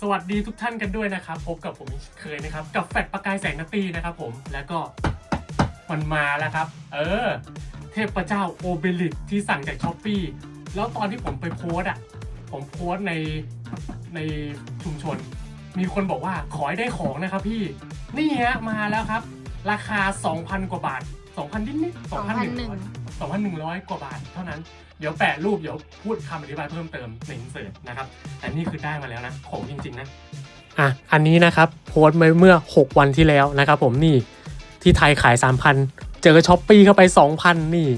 สวัสดีทุกท่านกันด้วยนะครับ พบกับผมเคยนะครับ กับแฟดประกายแสงนัตตีนะครับผมแล้วก็มันมาแล้วครับ เออ เทพเจ้าโอเบลิกที่สั่งจากช้อปปีแล้วตอนที่ผมไปโพสต์อะ ผมโพสต์ในในชุมชน มีคนบอกว่าขอให้ได้ของนะครับพี่ นี่ฮะมาแล้วครับ ราคา 2,000 กว่าบาท 2,000นิดนิด2,100 2,100 กว่าบาทเท่านั้น เดี๋ยวแปะรูปเดี๋ยวพูดคำอธิบายเพิ่มเติมในอินเสิร์ตนะครับ แต่นี่คือได้มาแล้วนะของจริง ๆ นะ อะ อันนี้นะครับโพสต์ไปเมื่อ 6 วันที่แล้วนะครับผมนี่ที่ไทยขาย 3,000 เจอช้อปปี้เข้าไป 2,000 นี่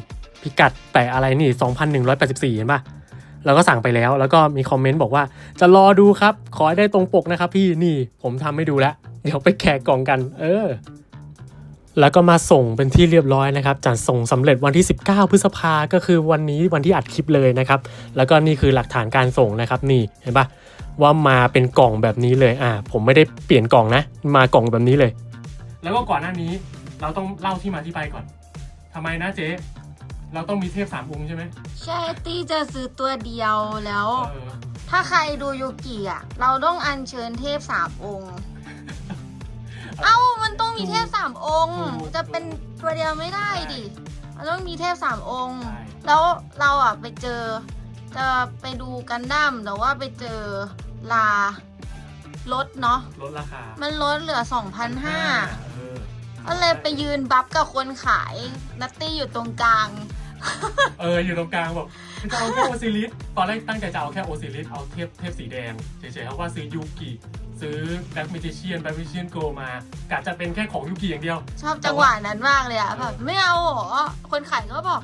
พิกัดแปะอะไรนี่ 2,184 เห็นปะแล้วก็สั่งไปแล้ว แล้วก็มีคอมเมนต์บอกว่า จะรอดูครับ ขอให้ได้ตรงปกนะครับพี่นี่ผมทำให้ดูแล้ว เดี๋ยวไปแกะกล่องกัน เออ แล้วก็มาส่งเป็นที่เรียบร้อยนะครับจัดส่งสำเร็จวันที่ 19 พฤษภาก็คือวันนี้วันที่อัดคลิปเลยนะครับ แล้วก็นี่คือหลักฐานการส่งนะครับนี่เห็นปะว่ามาเป็นกล่องแบบนี้เลยอ่าผมไม่ได้เปลี่ยนกล่องนะ มากล่องแบบนี้เลย แล้วก็ก่อนหน้านี้เราต้องเล่าที่มาที่ไปก่อนทำไมนะเจ๊เราต้องมีเทพสามองค์ใช่ไหมใช่ตี้จะซื้อตัวเดียวแล้วเออถ้าใครดูยูกิอะ เราต้องอัญเชิญเทพสามองค์เอ้า มันต้องมีเทพสามองค์ จะเป็นตัวเดียวไม่ได้ดิมันต้องมีเทพสามองค์ใช่แล้วเราอะไปเจอ จะไปดูกันดั้มแต่ว่าไปเจอลาลดเนาะ ลดราคา มันลดเหลือ 2,500เออก็เลยไปยืนบัฟกับคนขาย นัตตี้อยู่ตรงกลาง เออ อยู่ตรงกลางแบบจะเอาแค่โอซิลิสตอนแรกตั้งใจจะเอาแค่โอซิลิสเอาเทพเทพสีแดงเฉยๆเขาว่าซื้อยูกิ ซื้อแบ็กมิจิเชียนแบ็กมิจิเชียนโกมากะจะเป็นแค่ของยูกิอย่างเดียว ชอบจังหวะนั้นมากเลยอะแบบไม่เอาเหรอคนขายก็บอก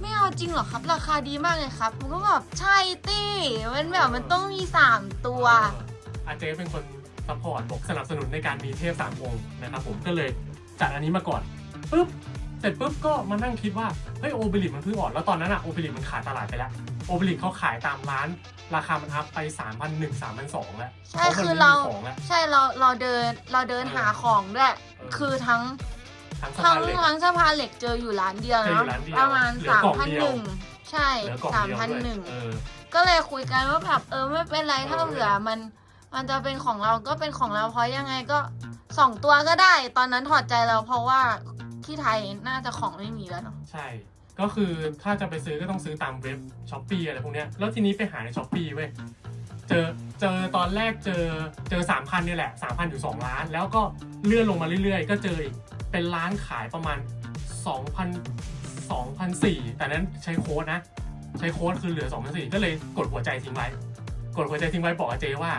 ไม่เอาจริงเหรอครับ ราคาดีมากเลยครับผมก็แบบใช่ตี้มันแบบมันต้องมีสามตัวเอออาเจเป็นคนซัพพอร์ตบอกสนับสนุนในการมีเทพสามองค์นะครับผมก็เลยจัดอันนี้มาก่อนปุ๊บเสร็จปุ๊บก็มานั่งคิดว่าเฮ้ยโอเบลิกมันเพิ่งออกแล้วตอนนั้นอะโอเบลิกมันขาดตลาดไปแล้ว โอเบลิกเขาขายตามร้าน ราคามันอัพไป3 1 0 0 3 2 0 0 แล้วใช่พะมันคือไม่เรามีของแล้ว ใช่เราเราเดินเราเดินหาของด้วยเออคือทั้งทั้งสะทั้พางนเหล็ก ทั้งสะพานเหล็กเจออยู่ร้านเดียวเจออยู่เนาะร้านเดียวประมาณเหลือสามกล่องพันเดียวหนึ่งใช่เหลือกล่องสามเดียวพันด้วยหนึ่งเออ ก็เลยคุยกันว่าแบบเออไม่เป็นไรถ้าเออ เหลือมัน มันจะเป็นของเราก็เป็นของเราเพราะยังไงก็สองตัวก็ได้ ตอนนั้นถอดใจเราเพราะว่าที่ไทยน่าจะของไม่มีแล้วเนาะใช่ ก็คือถ้าจะไปซื้อก็ต้องซื้อตามเว็บช้อปปีอะไรพวกเนี้ยแล้วทีนี้ไปหาในช้อปปีเว้ยเจอเจอตอนแรกเจอเจอสามพันเนี่ยแหละสามพันอยู่สองล้าน แล้วก็เลื่อนลงมาเรื่อยๆ ก็เจออีกเป็นร้านขายประมาณสองพันสองพันสี่แต่นั้นใช้โค้ดนะ ใช้โค้ดคือเหลือสองพันสี่ก็เลยกดหัวใจทิ้งไว้ กดหัวใจทิ้งไว้บอกอาเจว่า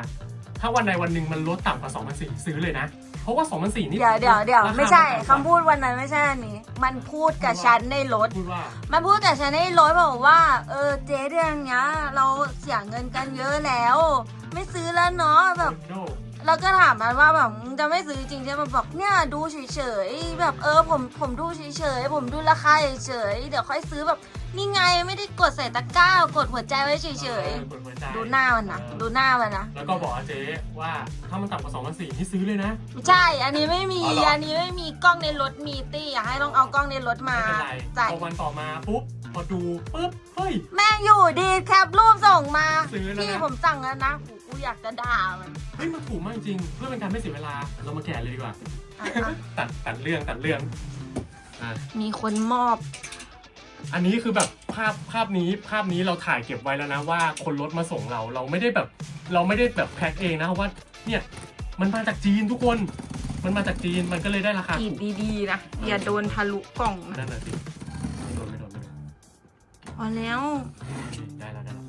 ถ้าวันใดวันหนึ่งมันลดต่ำกว่าสองพันสี่ซื้อเลยนะ เพราะว่าสองพันสี่นี่เดี๋ยวเดี๋ยวเดี๋ยวราาไม่ใช่นต่ำกคำว่าพูดวันนั้นไม่ใช่อันนี้ มันพูดกับฉันในรถ พูดว่า มันพูดแต่ฉันในรถบอกว่า เออเจ๊เดือนเนี้ยเราเสียเงินกันเยอะแล้ว ไม่ซื้อแล้วเนาะแบบโดแล้วก็ถามมันว่าแบบมึงจะไม่ซื้อจริงใช่ไหมบอกเนี่ยดูเฉยๆแบบเออผมผมดูเฉยๆผมดูราคาเฉยๆเดี๋ยวค่อยซื้อแบบ นี่ไงไม่ได้กดใส่ตะกร้ากดหัวใจไว้เฉยออกดหัวใจๆ ดูหน้ามันนะดูหน้ามันนะ แล้วก็บอกอาเจ๊ว่าถ้ามันต่ำกว่าสองพันสี่นี่ซื้อเลยนะไม่ใช่ อันนี้ไม่มี อ๋อเหรออั อันนี้ไม่มีกล้องในรถมีตี้อยากให้ต้องเอากล้องในรถมาไม่เป็นไรจ่ายพอวันต่อมาปุ๊บพอดูปุ๊บเฮ้ย แม่งอยู่ดีแคปรูปส่งมาซื้อแล้วนะ พี่ผมสั่งแล้วนะหูกูอยากจะด่ามันเฮ้ยมันถูกมากจริงเพื่อเป็นการไม่เสียเวลาเรามาแกะเลยดีกว่า อะอะตัดตัดเรื่องตัดเรื่องอะมีคนมอบ อันนี้คือแบบภาพภาพนี้ภาพนี้เราถ่ายเก็บไว้แล้วนะว่าคนรถมาส่งเราเราไม่ได้แบบ เราไม่ได้แบบแพ็คเองนะว่าเนี่ยมันมาจากจีนทุกคนมันมาจากจีนมันก็เลยได้ราคากีถูดกดีๆนะ อย่าโดนทะลุกล่องนะนั่นน่ะสิไม่โดนไม่โดนไม่โดนพอแล้ว ได้แล้วได้แล้ว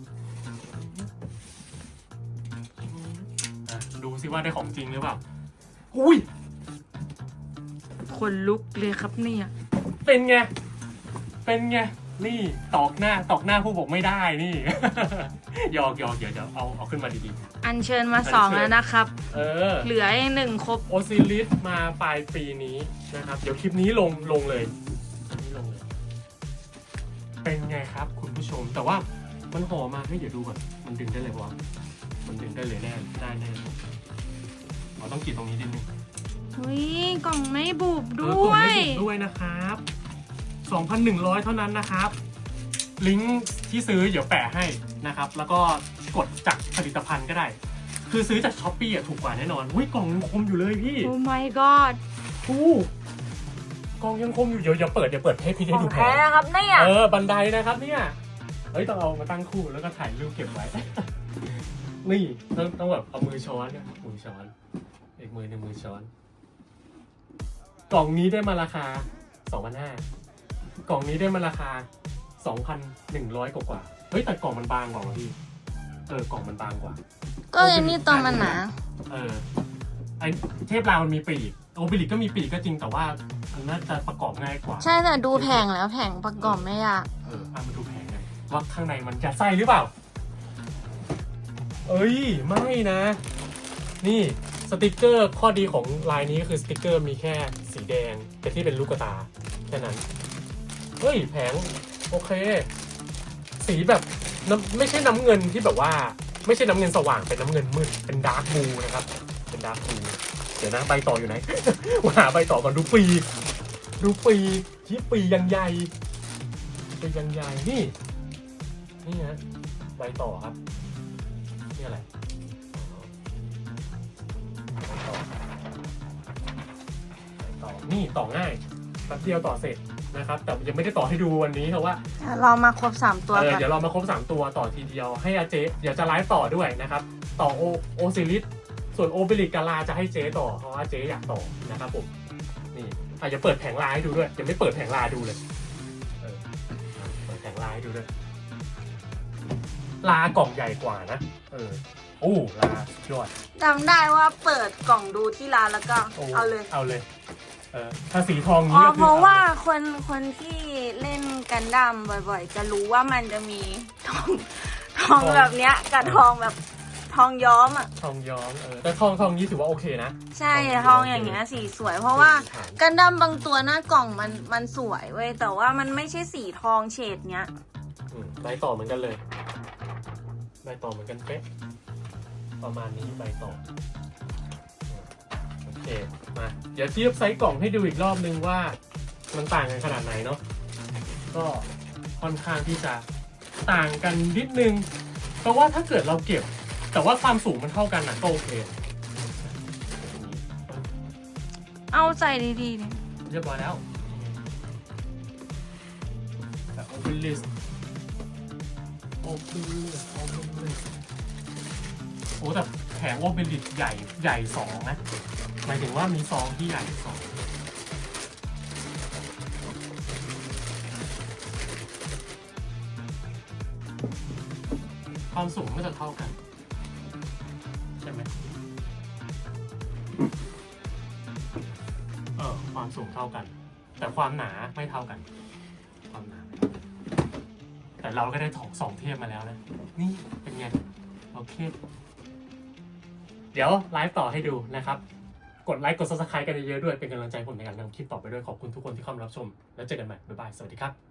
อะดูสิว่าได้ของจริงหรือเปล่าอุ้ย คนลุกเลยครับเนี่ย เป็นไง เป็นไง นี่ตอกหน้าตอกหน้าผู้บอกไม่ได้นี่ หยอกหยอกเดี๋ยวเดี๋ยวเอาเอาขึ้นมาดีอัญเชิญมาอัญเชิญสองแล้วนะครับ ๆ เออ เหลืออีกหนึ่งครบ โอซิลิสมาปลายปีนี้นะครับ เดี๋ยวคลิปนี้ลงลงเลยคลิปนี้ลงเลย เป็นไงครับคุณผู้ชม แต่ว่ามันห่อมาให้ยเดี๋ยวดูก่อน มันดึงได้เลยปะวะมันดึงได้เลยแน่ ได้แน่เราต้องกรีดตรงนี้นิดนึงเฮ้ยกล่องไม่บุบเอด้อกดวไม่ย ถูกด้วยนะครับ 2,100 เท่านั้นนะครับ ลิงก์ที่ซื้อเดี๋ยวแปะให้นะครับ แล้วก็กดจากผลิตภัณฑ์ก็ได้ คือซื้อจากช้อปปี้อะถูกกว่าแน่นอนอุ้ยกล่องยังคมอยู่เลยพี่โอ้ my god อู้กล่องยังคมอยู่เดี๋ยวอย่าเปิดเดี๋ยวเปิดให้พี่ขได้องดูแผแท้งนะครับเนี่ยเออบันไดนะครับเนี่ยเฮ้ยต้องเอามาตั้งคู่แล้วก็ถ่ายรูปเก็บไว้ นี่ต้องต้องแบบเอามือช้อนเนี่ยมือช้อนอีกมือหนึ่งมือช้อน กล่องนี้ได้มาราคาสองพันห้า กล่องนี้ได้มาราคาสองพันหนึ่งร้อยกว่าๆเฮ้ยแต่กล่องมันบางกว่าว่ะพี่เออกล่องมันบางกว่า ก็อันนี้ตัวมันหนาเออไอเทพลาวมันมีปีกโอบิลิกก็มีปีกก็จริงแต่ว่ามันน่าจะประกอบง่ายกว่า ใช่แต่ดูแผงแล้วแผงประกอบไม่ยากเออเอามาดูแผงกันว่าข้างในมันจะใส่หรือเปล่า เอ้ยไม่นะ นี่สติกเกอร์ข้อดีของลายนี้คือสติกเกอร์มีแค่สีแดงเป็นที่เป็นลูกตาแค่นั้น เฮ้ยแผงโอเค สีแบบน้ไม่ใช่น้ำเงินที่แบบว่า ไม่ใช่น้ำเงินสว่างเป็นน้ำเงินมืดเป็นดาร์กบูนะครับ เป็นดาร์กบูเดี๋ยวนะใบต่ออยู่ไหนหาใบต่อก่อนดูปีดูปีกที่ปียังใหญ่ปียังใหญ่นี่นี่ฮะใบต่อครับนี่อะไรใบต่อใบต่อนี่ต่อง่ายแป๊บเดียวต่อเสร็จ นะครับ แต่ยังไม่ได้ต่อให้ดูวันนี้เพราะว่าเรามาครบสามตัวเออกันเดี๋ยวเรามาครบ 3 ตัวต่อทีเดียวให้อาเจ๊เดี๋ยวจะไลฟ์ต่อด้วยนะครับ ต่อโอโอซิลิสส่วนโอเบลิกกาลาจะให้เจ๊ต่อเพราะว่าเจ๊อยากต่อนะครับผมนี่อาจจะเปิดแผงลายให้ดูด้วยยังไม่เปิดแผงลายดูเลยเออเปิดแผงลายให้ดูด้วยลากล่องใหญ่กว่านะเออโอ้ลาสุดยอด จำได้ว่าเปิดกล่องดูที่ร้านแล้วก็โอ้เอาเลย เอาเลย เออถ้าสีทองอ๋นี้อก็คือเพราะว่าคนคนที่เล่นกันดั้มบ่อยๆ จะรู้ว่ามันจะมีทองทองแบบเนี้ยกับทองแบบทองย้อมอะ ทองย้อมเออแต่ทองทองนี้ถือว่าโอเคนะ ใช่ทองย้อมทองอย่างเงี้ยสีสวย เพราะว่าฐานกันดั้มบางตัวหน้ากล่องมันมันสวยเว้ยแต่ว่ามันไม่ใช่สีทองเฉดเนี้ย อืมใบต่อเหมือนกันเลย ใบต่อเหมือนกันเป๊ะ ประมาณนี้ใบต่ออืมโอเค มา เดี๋ยวเทียบไซส์กล่องให้ดูอีกรอบนึงว่ามันต่างกันขนาดไหนเนาะ ก็ค่อนข้างที่จะต่างกันนิดนึง เพราะว่าถ้าเกิดเราเก็บ แต่ว่าความสูงมันเท่ากันนะก็โอเคเอาใจดีๆเนี่ยเรียบร้อยแล้วแบบโอเ n นลิสโอเ n นลิสโอเ n นลิสโอ้แต่แผงโอเ n นลิสใหญ่ใหญ่สองนะ หมายถึงว่ามีซองที่ใหญ่สองความสูงก็จะเท่ากัน ใช่ไหมเออความสูงเท่ากัน แต่ความหนาไม่เท่ากัน ความหนาไม่เท่ากันแต่เราก็ได้ถองสองเทียบมาแล้วนะ นี่เป็นไงโอเค เดี๋ยวไลฟ์ต่อให้ดูนะครับ กดไลค์กด subscribe กันเยอะๆด้วยเป็นกำลังใจผมในการทำคลิปต่อไปด้วยขอบคุณทุกคนที่เข้ามารับชม แล้วเจอกันใหม่บ๊ายบายสวัสดีครับ